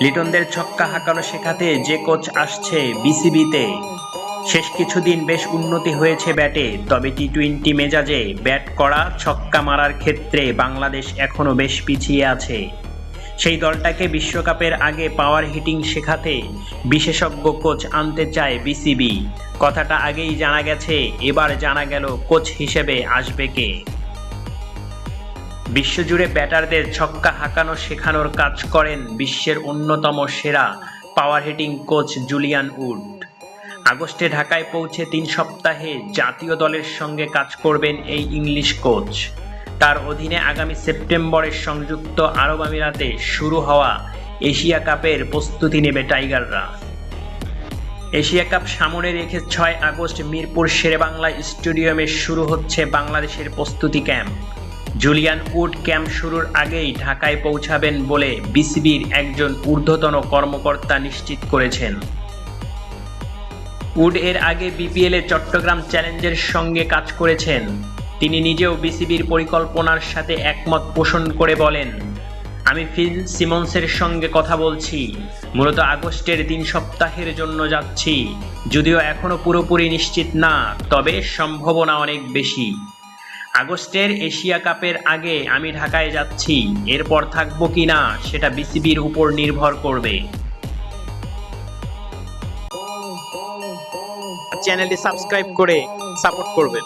লিটনদের ছক্কা হাঁকানো শেখাতে যে কোচ আসছে বিসিবিতে। শেষ কিছুদিন বেশ উন্নতি হয়েছে ব্যাটে, তবে টি টোয়েন্টি মেজাজে ব্যাট করা, ছক্কা মারার ক্ষেত্রে বাংলাদেশ এখনও বেশ পিছিয়ে আছে। সেই দলটাকে বিশ্বকাপের আগে পাওয়ার হিটিং শেখাতে বিশেষজ্ঞ কোচ আনতে চায় বিসিবি। কথাটা আগেই জানা গেছে, এবার জানা গেল কোচ হিসেবে আসবে কে। বিশ্বজুড়ে ব্যাটারদের ছক্কা হাঁকানো শেখানোর কাজ করেন বিশ্বের অন্যতম সেরা power hitting coach Julian Wood আগস্টে ঢাকায় পৌঁছে তিন সপ্তাহে জাতীয় দলের সঙ্গে কাজ করবেন এই ইংলিশ কোচ তার অধীনে আগামী সেপ্টেম্বরে সংযুক্ত আরব আমিরাতে শুরু হওয়া এশিয়া কাপের প্রস্তুতি নেবে টাইগাররা। এশিয়া কাপ সামনে রেখে ছয় আগস্ট মিরপুর শেরেবাংলা স্টেডিয়ামে শুরু হচ্ছে বাংলাদেশের প্রস্তুতি ক্যাম্প। জুলিয়ান উড ক্যাম্প শুরুর আগেই ঢাকায় পৌঁছাবেন বলে বিসিবির একজন ঊর্ধ্বতন কর্মকর্তা নিশ্চিত করেছেন। উড এর আগে বিপিএল চট্টগ্রাম চ্যালেঞ্জের সঙ্গে কাজ করেছেন। তিনি নিজেও বিসিবির পরিকল্পনার সাথে একমত পোষণ করে বলেন, আমি ফিল সিমন্সের সঙ্গে কথা বলছি। মূলত আগস্টের তিন সপ্তাহের জন্য যাচ্ছি। যদিও এখনও পুরোপুরি নিশ্চিত না, তবে সম্ভাবনা অনেক বেশি। আগস্টের এশিয়া কাপের আগে আমি ঢাকায় যাচ্ছি। এরপর থাকব কি না সেটা বিসিবির উপর নির্ভর করবে। চ্যানেলটি সাবস্ক্রাইব করে সাপোর্ট করবেন।